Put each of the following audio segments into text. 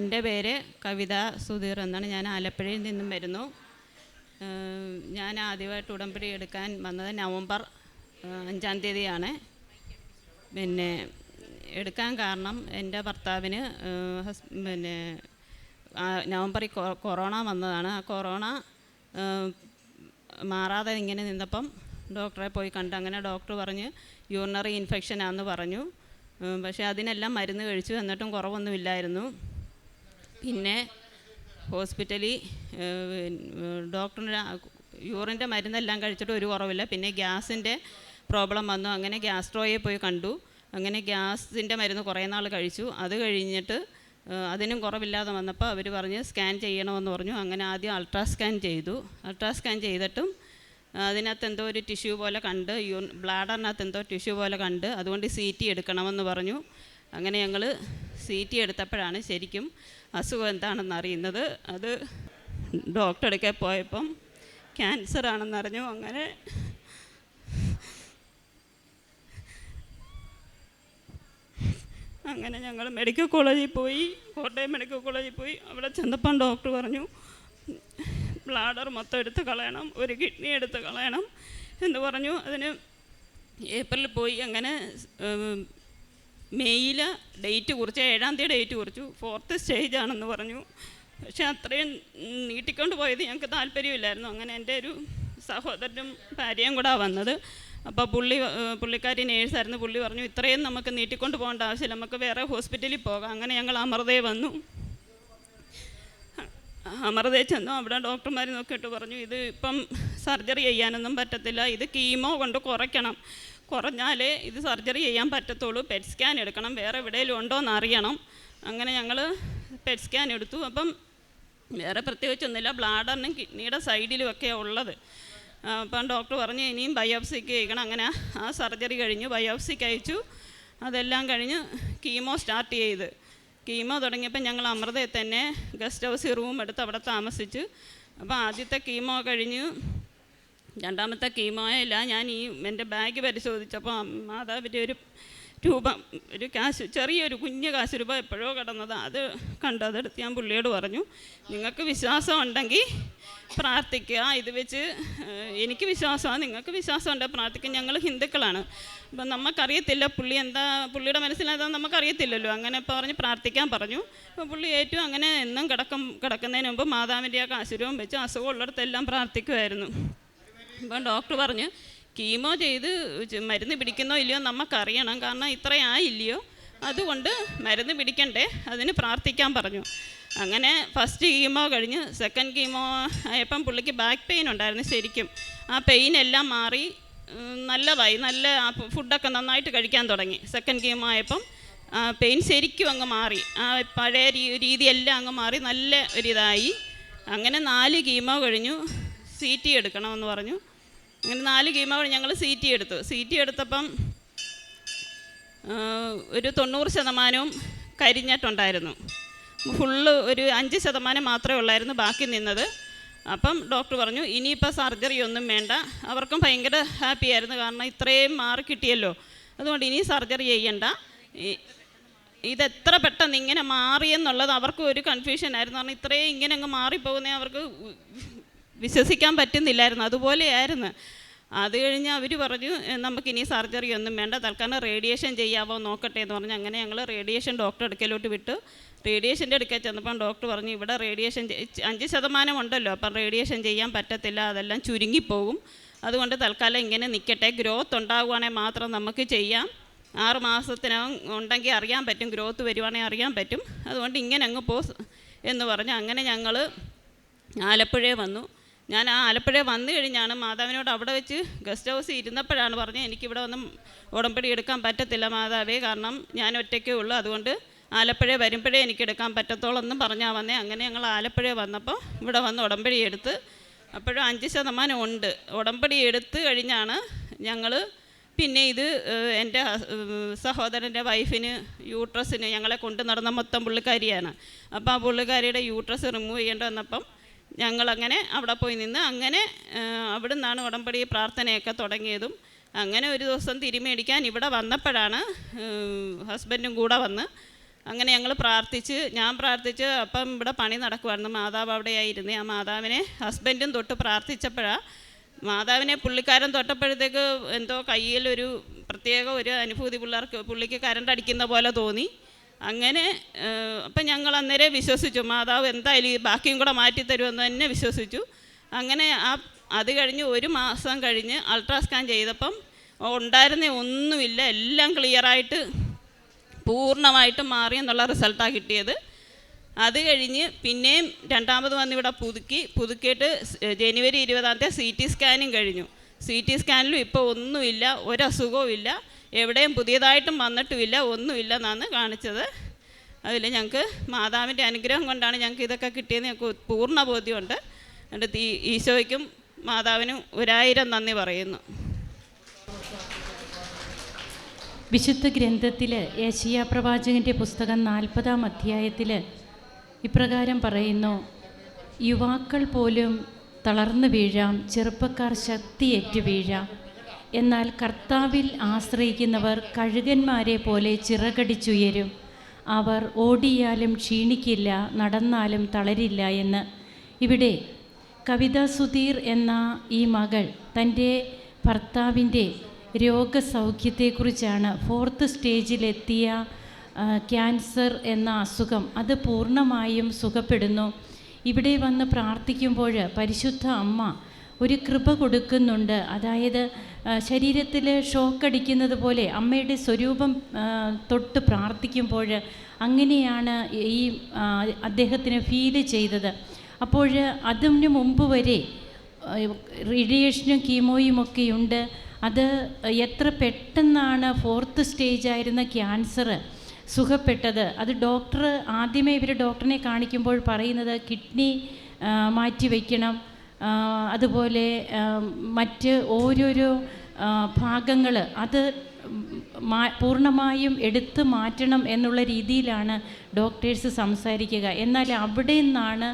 എന്റെ പേര് കവിത സുധീർ എന്നാണ്. ഞാൻ ആലപ്പുഴയിൽ നിന്നും വരുന്നു. ഞാൻ ആദ്യമായിട്ട് ഉടമ്പടി എടുക്കാൻ വന്നത് നവംബർ അഞ്ചാം തീയതിയാണ്. പിന്നെ എടുക്കാൻ കാരണം എന്റെ ഭർത്താവിന് ഹസ് പിന്നെ നവംബറിൽ കൊറോണ വന്നതാണ്. ആ കൊറോണ മാറാതെ ഇങ്ങനെ നിന്നപ്പം ഡോക്ടറെ പോയി കണ്ട് അങ്ങനെ ഡോക്ടർ പറഞ്ഞ് യൂറിനറി ഇൻഫെക്ഷനാണെന്ന് പറഞ്ഞു. പക്ഷേ അതിനെല്ലാം മരുന്ന് കഴിച്ചു. എന്നിട്ടും കുറവൊന്നുമില്ലായിരുന്നു പിന്നെ ഹോസ്പിറ്റലിൽ ഡോക്ടറിന് യൂറിന്റെ മരുന്നെല്ലാം കഴിച്ചിട്ട് ഒരു കുറവില്ല. പിന്നെ ഗ്യാസിന്റെ പ്രോബ്ലം വന്നു. അങ്ങനെ ഗ്യാസ്ട്രോയെ പോയി കണ്ടു. അങ്ങനെ ഗ്യാസിന്റെ മരുന്ന് കുറേ നാൾ കഴിച്ചു. അത് കഴിഞ്ഞിട്ട് അതിനും കുറവില്ലാതെ വന്നപ്പോൾ അവർ പറഞ്ഞ് സ്കാൻ ചെയ്യണമെന്ന് പറഞ്ഞു. അങ്ങനെ ആദ്യം അൾട്രാസ്കാൻ ചെയ്തു. അൾട്രാസ്കാൻ ചെയ്തിട്ടും അതിനകത്ത് എന്തോ ഒരു ടിഷ്യൂ പോലെ കണ്ട് യൂ ബ്ലാഡറിനകത്ത് എന്തോ ടിഷ്യൂ പോലെ കണ്ട് അതുകൊണ്ട് സി ടി എടുക്കണമെന്ന് പറഞ്ഞു. അങ്ങനെ ഞങ്ങൾ സി ടി എടുത്തപ്പോഴാണ് ശരിക്കും അസുഖം എന്താണെന്ന് അറിയുന്നത് അത് ഡോക്ടറെടുക്കെ പോയപ്പം ക്യാൻസർ ആണെന്ന് അറിഞ്ഞു അങ്ങനെ അങ്ങനെ ഞങ്ങൾ മെഡിക്കൽ കോളേജിൽ പോയി കോട്ടയം മെഡിക്കൽ കോളേജിൽ പോയി. അവിടെ ചെന്നപ്പം ഡോക്ടർ പറഞ്ഞു ബ്ലാഡർ മൊത്തം എടുത്ത് കളയണം ഒരു കിഡ്നി എടുത്ത് കളയണം എന്ന് പറഞ്ഞു. അതിന് ഏപ്രിലിൽ പോയി. അങ്ങനെ മെയ്യിൽ ഡേറ്റ് കുറിച്ച് ഏഴാം തീയതി ഡേറ്റ് കുറിച്ചു. ഫോർത്ത് സ്റ്റേജ് ആണെന്ന് പറഞ്ഞു. പക്ഷെ അത്രയും നീട്ടിക്കൊണ്ട് പോയത് ഞങ്ങൾക്ക് താല്പര്യമില്ലായിരുന്നു. അങ്ങനെ എന്റെ ഒരു സഹോദരനും ഭാര്യയും കൂടെ വന്നത്. അപ്പോൾ പുള്ളി പുള്ളിക്കാരി നേഴ്സായിരുന്നു പുള്ളി പറഞ്ഞു ഇത്രയും നമുക്ക് നീട്ടിക്കൊണ്ട് പോകേണ്ട ആവശ്യമില്ല. നമുക്ക് വേറെ ഹോസ്പിറ്റലിൽ പോകാം. അങ്ങനെ ഞങ്ങൾ അമൃതയെ വന്നു. അമൃതയെ ചെന്നു. അവിടെ ഡോക്ടർമാർ നോക്കിയിട്ട് പറഞ്ഞു ഇത് ഇപ്പം സർജറി ചെയ്യാനൊന്നും പറ്റത്തില്ല. ഇത് കീമോ കൊണ്ട് കുറയ്ക്കണം. കുറഞ്ഞാലേ ഇത് സർജറി ചെയ്യാൻ പറ്റത്തുള്ളൂ. പെറ്റ് സ്കാൻ എടുക്കണം. വേറെ എവിടെയെങ്കിലും ഉണ്ടോ എന്ന് അറിയണം. അങ്ങനെ ഞങ്ങൾ പെറ്റ് സ്കാൻ എടുത്തു. അപ്പം വേറെ പ്രത്യേകിച്ചൊന്നുമില്ല. ബ്ലാഡറിനും കിഡ്നിയുടെ സൈഡിലും ഒക്കെയാണ് ഉള്ളത്. അപ്പം ഡോക്ടർ പറഞ്ഞു ഇനിയും ബയോപ്സിക്ക് ചെയ്യണം. അങ്ങനെ ആ സർജറി കഴിഞ്ഞു. ബയോപ്സിക്ക് അയച്ചു. അതെല്ലാം കഴിഞ്ഞ് കീമോ സ്റ്റാർട്ട് ചെയ്ത്. കീമോ തുടങ്ങിയപ്പോൾ ഞങ്ങൾ അമൃതയിൽ തന്നെ ഗസ്റ്റ് ഹൗസ് റൂം എടുത്ത് അവിടെ താമസിച്ചു. അപ്പോൾ ആദ്യത്തെ കീമോ കഴിഞ്ഞു രണ്ടാമത്തെ കീമോയില്ല ഞാൻ ഈ എന്റെ ബാഗ് പരിശോധിച്ചപ്പോൾ മാതാവിന്റെ ഒരു രൂപ ഒരു കാശ് ചെറിയൊരു കുഞ്ഞ് കാശ് രൂപ എപ്പോഴോ കടന്നത്. അത് കണ്ടു അതെടുത്ത് ഞാൻ പുള്ളിയോട് പറഞ്ഞു നിങ്ങൾക്ക് വിശ്വാസം ഉണ്ടെങ്കിൽ പ്രാർത്ഥിക്കുക. ഇത് വെച്ച് എനിക്ക് വിശ്വാസമാണ് നിങ്ങൾക്ക് വിശ്വാസം ഉണ്ടോ പ്രാർത്ഥിക്കുക ഞങ്ങൾ ഹിന്ദുക്കളാണ്. അപ്പം നമുക്കറിയത്തില്ല പുള്ളി എന്താ പുള്ളിയുടെ മനസ്സിലെന്താ നമുക്കറിയത്തില്ലല്ലോ. അങ്ങനെ പറഞ്ഞ് പ്രാർത്ഥിക്കാൻ പറഞ്ഞു. അപ്പോൾ പുള്ളി ഏറ്റവും അങ്ങനെ എന്നും കിടക്കും കിടക്കുന്നതിന് മുമ്പ് മാതാവിന്റെ ആ കാശുരവും വെച്ച് അസുഖമുള്ളിടത്തെല്ലാം പ്രാർത്ഥിക്കുമായിരുന്നു. അപ്പം ഡോക്ടർ പറഞ്ഞു കീമോ ചെയ്ത് മരുന്ന് പിടിക്കുന്നോ ഇല്ലയോ നമുക്കറിയണം കാരണം ഇത്രയായില്ലയോ. അതുകൊണ്ട് മരുന്ന് പിടിക്കണ്ടേ. അതിന് പ്രാർത്ഥിക്കാൻ പറഞ്ഞു. അങ്ങനെ ഫസ്റ്റ് കീമോ കഴിഞ്ഞ് സെക്കൻഡ് കീമോ ആയപ്പം പുള്ളിക്ക് ബാക്ക് പെയിൻ ഉണ്ടായിരുന്നു ശരിക്കും. ആ പെയിൻ എല്ലാം മാറി നല്ലതായി. നല്ല ഫുഡൊക്കെ നന്നായിട്ട് കഴിക്കാൻ തുടങ്ങി. സെക്കൻഡ് കീമോ ആയപ്പം പെയിൻ ശരിക്കും അങ്ങ് മാറി. ആ പഴയ രീതിയെല്ലാം അങ്ങ് മാറി. നല്ല ഒരിതായി. അങ്ങനെ നാല് കീമോ കഴിഞ്ഞു. സി ടി എടുക്കണമെന്ന് പറഞ്ഞു. അങ്ങനെ നാല് കീമോ ഞങ്ങൾ സി ടി എടുത്തു. സി ടി എടുത്തപ്പം ഒരു തൊണ്ണൂറ് ശതമാനവും കരിഞ്ഞിട്ടുണ്ടായിരുന്നു. ഫുള്ള് ഒരു അഞ്ച് ശതമാനം മാത്രമേ ഉള്ളായിരുന്നു ബാക്കി നിന്നത്. അപ്പം ഡോക്ടർ പറഞ്ഞു ഇനിയിപ്പോൾ സർജറി ഒന്നും വേണ്ട. അവർക്കും ഭയങ്കര ഹാപ്പി ആയിരുന്നു. കാരണം ഇത്രയും മാറി കിട്ടിയല്ലോ. അതുകൊണ്ട് ഇനി സർജറി ചെയ്യണ്ട. ഇത് ഇതെത്ര പെട്ടെന്ന് ഇങ്ങനെ മാറിയെന്നുള്ളത് അവർക്ക് ഒരു കൺഫ്യൂഷൻ ആയിരുന്നു. കാരണം ഇത്രയും ഇങ്ങനെ അങ്ങ് മാറിപ്പോകുന്നേ അവർക്ക് വിശ്വസിക്കാൻ പറ്റുന്നില്ലായിരുന്നു. അതുപോലെയായിരുന്നു. അത് കഴിഞ്ഞ് അവർ പറഞ്ഞു നമുക്ക് നമുക്കിനി സർജറി ഒന്നും വേണ്ട. തൽക്കാലം റേഡിയേഷൻ ചെയ്യാവോ നോക്കട്ടെ എന്ന് പറഞ്ഞ്. അങ്ങനെ ഞങ്ങൾ റേഡിയേഷൻ ഡോക്ടർ അടുക്കലോട്ട് വിട്ടു. റേഡിയേഷന്റെ അടുക്കൽ ചെന്നപ്പം ഡോക്ടർ പറഞ്ഞു ഇവിടെ റേഡിയേഷൻ അഞ്ച് ശതമാനം ഉണ്ടല്ലോ. അപ്പം റേഡിയേഷൻ ചെയ്യാൻ പറ്റത്തില്ല. അതെല്ലാം ചുരുങ്ങിപ്പോകും. അതുകൊണ്ട് തൽക്കാലം ഇങ്ങനെ നിൽക്കട്ടെ. ഗ്രോത്ത് ഉണ്ടാകുവാണെങ്കിൽ മാത്രം നമുക്ക് ചെയ്യാം. ആറ് മാസത്തിനകം ഉണ്ടെങ്കിൽ അറിയാൻ പറ്റും. ഗ്രോത്ത് വരുവാണെങ്കിൽ അറിയാൻ പറ്റും. അതുകൊണ്ട് ഇങ്ങനെ അങ്ങ് പോ എന്ന് പറഞ്ഞ്. അങ്ങനെ ഞങ്ങൾ ആലപ്പുഴയെ വന്നു. ഞാൻ ആ ആലപ്പുഴ വന്നു കഴിഞ്ഞാണ് മാതാവിനോട് അവിടെ വെച്ച് ഗസ്റ്റ് ഹൗസിൽ ഇരുന്നപ്പോഴാണ് പറഞ്ഞത് എനിക്കിവിടെ ഒന്നും ഉടമ്പടി എടുക്കാൻ പറ്റത്തില്ല മാതാവേ കാരണം ഞാൻ ഒറ്റയ്ക്കേ ഉള്ളൂ. അതുകൊണ്ട് ആലപ്പുഴ വരുമ്പോഴേ എനിക്ക് എടുക്കാൻ പറ്റത്തോളെന്നും പറഞ്ഞാൽ വന്നേ. അങ്ങനെ ഞങ്ങൾ ആലപ്പുഴ വന്നപ്പോൾ ഇവിടെ വന്ന് ഉടമ്പടി എടുത്ത് അപ്പോഴും അഞ്ച് ശതമാനം ഉണ്ട്. ഉടമ്പടി എടുത്ത് കഴിഞ്ഞാണ് ഞങ്ങൾ പിന്നെ ഇത് എന്റെ സഹോദരന്റെ വൈഫിന് യൂട്രസിന് ഞങ്ങളെ കൊണ്ടു നടന്ന മൊത്തം പുള്ളിക്കാരിയാണ്. അപ്പോൾ ആ പുള്ളിക്കാരിയുടെ യൂട്രസ് റിമൂവ് ചെയ്യേണ്ടി വന്നപ്പം ഞങ്ങളങ്ങനെ അവിടെ പോയി നിന്ന് അങ്ങനെ അവിടെ നിന്നാണ് ഉടമ്പടി പ്രാർത്ഥനയൊക്കെ തുടങ്ങിയതും. അങ്ങനെ ഒരു ദിവസം തിരിമേടിക്കാൻ ഇവിടെ വന്നപ്പോഴാണ് ഹസ്ബൻഡും കൂടെ വന്ന് അങ്ങനെ ഞങ്ങൾ പ്രാർത്ഥിച്ച് ഞാൻ പ്രാർത്ഥിച്ച് അപ്പം ഇവിടെ പണി നടക്കുമായിരുന്നു മാതാവ് അവിടെയായിരുന്നേ ആ മാതാവിനെ ഹസ്ബൻഡും തൊട്ട് പ്രാർത്ഥിച്ചപ്പോഴാണ് മാതാവിനെ പുള്ളിക്കാരൻ തൊട്ടപ്പോഴത്തേക്ക് എന്തോ കയ്യിൽ ഒരു പ്രത്യേക ഒരു അനുഭൂതി പിള്ളേർക്ക് പുള്ളിക്ക് കരണ്ട് അടിക്കുന്ന പോലെ തോന്നി. അങ്ങനെ അപ്പം ഞങ്ങൾ അന്നേരം വിശ്വസിച്ചു മാതാവ് എന്തായാലും ഈ ബാക്കിയും കൂടെ മാറ്റി തരുമെന്ന് തന്നെ വിശ്വസിച്ചു. അങ്ങനെ ആ അത് കഴിഞ്ഞ് ഒരു മാസം കഴിഞ്ഞ് അൾട്രാസ്കാൻ ചെയ്തപ്പം ഉണ്ടായിരുന്ന ഒന്നുമില്ല എല്ലാം ക്ലിയറായിട്ട് പൂർണമായിട്ട് മാറി എന്നുള്ള റിസൾട്ടാണ് കിട്ടിയത്. അത് കഴിഞ്ഞ് പിന്നെയും രണ്ടാമത് വന്ന് ഇവിടെ പുതുക്കി പുതുക്കിയിട്ട് ജനുവരി ഇരുപതാം തീയതി സി ടി സ്കാനും കഴിഞ്ഞു. സി ടി സ്കാനിലും ഇപ്പോൾ ഒന്നുമില്ല ഒരസുഖവും ഇല്ല. എവിടെയും പുതിയതായിട്ടും വന്നിട്ടുമില്ല ഒന്നുമില്ല എന്നാണ് കാണിച്ചത്. അതിൽ ഞങ്ങൾക്ക് മാതാവിന്റെ അനുഗ്രഹം കൊണ്ടാണ് ഞങ്ങൾക്ക് ഇതൊക്കെ കിട്ടിയത് ഞങ്ങൾക്ക് പൂർണ ബോധ്യമുണ്ട്. എന്നിട്ട് ഈശോയ്ക്കും മാതാവിനും ഒരായിരം നന്ദി പറയുന്നു. വിശുദ്ധ ഗ്രന്ഥത്തിൽ ഏഷ്യ പ്രവാചകന്റെ പുസ്തകം നാൽപ്പതാം അധ്യായത്തിൽ ഇപ്രകാരം പറയുന്നു യുവാക്കൾ പോലും തളർന്നു വീഴാം ചെറുപ്പക്കാർ ശക്തിയേറ്റു വീഴാം. എന്നാൽ കർത്താവിൽ ആശ്രയിക്കുന്നവർ കഴുകന്മാരെ പോലെ ചിറകടിച്ചുയരും. അവർ ഓടിയാലും ക്ഷീണിക്കില്ല നടന്നാലും തളരില്ല എന്ന്. ഇവിടെ കവിത സുധീർ എന്ന ഈ മകൾ തന്റെ ഭർത്താവിന്റെ രോഗസൗഖ്യത്തെക്കുറിച്ചാണ് ഫോർത്ത് സ്റ്റേജിലെത്തിയ ക്യാൻസർ എന്ന അസുഖം. അത് പൂർണമായും സുഖപ്പെടുന്നു. ഇവിടെ വന്ന് പ്രാർത്ഥിക്കുമ്പോൾ പരിശുദ്ധ അമ്മ ഒരു കൃപ കൊടുക്കുന്നുണ്ട്. അതായത് ശരീരത്തിൽ ഷോക്കടിക്കുന്നത് പോലെ അമ്മയുടെ സ്വരൂപം തൊട്ട് പ്രാർത്ഥിക്കുമ്പോൾ അങ്ങനെയാണ് ഈ അദ്ദേഹത്തിന് ഫീൽ ചെയ്തത്. അപ്പോൾ അതിന് മുമ്പ് വരെ റേഡിയേഷനും കീമോയും ഒക്കെ ഉണ്ട്. അത് എത്ര പെട്ടെന്നാണ് ഫോർത്ത് സ്റ്റേജ് ആയിരുന്ന ക്യാൻസർ സുഖപ്പെട്ടത്. അത് ഡോക്ടർ ആദ്യമേ ഇവർ ഡോക്ടറിനെ കാണിക്കുമ്പോൾ പറയുന്നത് കിഡ്നി മാറ്റി വയ്ക്കണം അതുപോലെ മറ്റ് ഓരോരോ ഭാഗങ്ങൾ അത് പൂർണമായും എടുത്തു മാറ്റണം എന്നുള്ള രീതിയിലാണ് ഡോക്ടേഴ്സ് സംസാരിക്കുക. എന്നാൽ അവിടെ നിന്നാണ്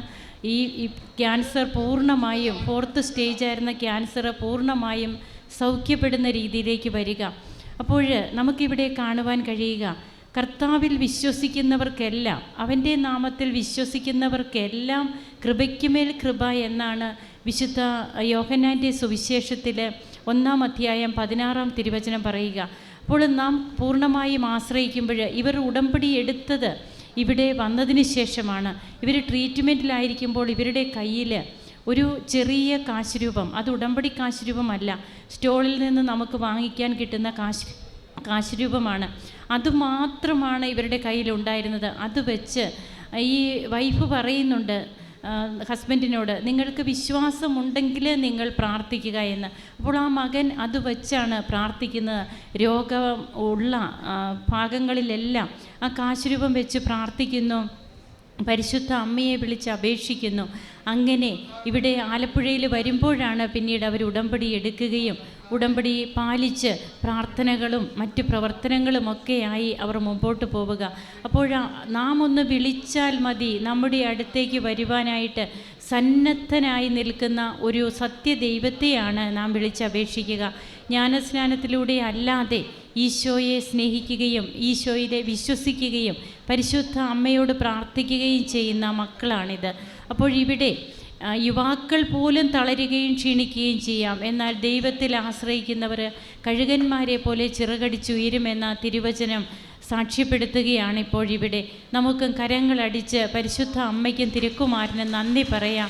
ഈ ക്യാൻസർ പൂർണമായും ഫോർത്ത് സ്റ്റേജ് ആയിരുന്ന ക്യാൻസർ പൂർണമായും സൗഖ്യപ്പെടുന്ന രീതിയിലേക്ക് വരിക. അപ്പോൾ നമുക്കിവിടെ കാണുവാൻ കഴിയുക കർത്താവിൽ വിശ്വസിക്കുന്നവർക്കെല്ലാം അവന്റെ നാമത്തിൽ വിശ്വസിക്കുന്നവർക്കെല്ലാം കൃപയ്ക്കുമേൽ കൃപ എന്നാണ് വിശുദ്ധ യോഹനാന്റെ സുവിശേഷത്തിൽ ഒന്നാം അധ്യായം പതിനാറാം തിരുവചനം പറയുക. അപ്പോൾ നാം പൂർണമായും ആശ്രയിക്കുമ്പോൾ ഇവർ ഉടമ്പടി എടുത്തത് ഇവിടെ വന്നതിന് ശേഷമാണ്. ഇവർ ട്രീറ്റ്മെന്റിലായിരിക്കുമ്പോൾ ഇവരുടെ കയ്യിൽ ഒരു ചെറിയ കാശ് രൂപം അത് ഉടമ്പടി കാശ് രൂപമല്ല സ്റ്റോളിൽ നിന്ന് നമുക്ക് വാങ്ങിക്കാൻ കിട്ടുന്ന കാശ് കാശ് രൂപമാണ് അതുമാത്രമാണ് ഇവരുടെ കയ്യിലുണ്ടായിരുന്നത്. അത് വെച്ച് ഈ വൈഫ് പറയുന്നുണ്ട് ഹസ്ബൻഡിനോട് നിങ്ങൾക്ക് വിശ്വാസമുണ്ടെങ്കിൽ നിങ്ങൾ പ്രാർത്ഥിക്കുക എന്ന്. അപ്പോൾ ആ മകൻ അത് വെച്ചാണ് പ്രാർത്ഥിക്കുന്നത്. രോഗം ഉള്ള ഭാഗങ്ങളിലെല്ലാം ആ കാശുരൂപം വെച്ച് പ്രാർത്ഥിക്കുന്നു. പരിശുദ്ധ അമ്മയെ വിളിച്ച് അപേക്ഷിക്കുന്നു. അങ്ങനെ ഇവിടെ ആലപ്പുഴയിൽ വരുമ്പോഴാണ് പിന്നീട് അവർ ഉടമ്പടി എടുക്കുകയും ഉടമ്പടി പാലിച്ച് പ്രാർത്ഥനകളും മറ്റ് പ്രവർത്തനങ്ങളും ഒക്കെയായി അവർ മുമ്പോട്ട് പോവുക. അപ്പോൾ നാം ഒന്ന് വിളിച്ചാൽ മതി നമ്മുടെ അടുത്തേക്ക് വരുവാനായിട്ട് സന്നദ്ധനായി നിൽക്കുന്ന ഒരു സത്യദൈവത്തെയാണ് നാം വിളിച്ചപേക്ഷിക്കുക ജ്ഞാനസ്നാനത്തിലൂടെ അല്ലാതെ ഈശോയെ സ്നേഹിക്കുകയും ഈശോയിലെ വിശ്വസിക്കുകയും പരിശുദ്ധ അമ്മയോട് പ്രാർത്ഥിക്കുകയും ചെയ്യുന്ന മക്കളാണിത്. അപ്പോൾ ഇവിടെ യുവാക്കൾ പോലും തളരുകയും ക്ഷീണിക്കുകയും ചെയ്യാം. എന്നാൽ ദൈവത്തിൽ ആശ്രയിക്കുന്നവർ കഴുകന്മാരെ പോലെ ചിറകടിച്ചുയരുമെന്ന തിരുവചനം സാക്ഷ്യപ്പെടുത്തുകയാണ് ഇപ്പോൾ ഇവിടെ. നമുക്കും കരങ്ങളടിച്ച് പരിശുദ്ധ അമ്മയ്ക്കും തിരുക്കുമാരനും നന്ദി പറയാം.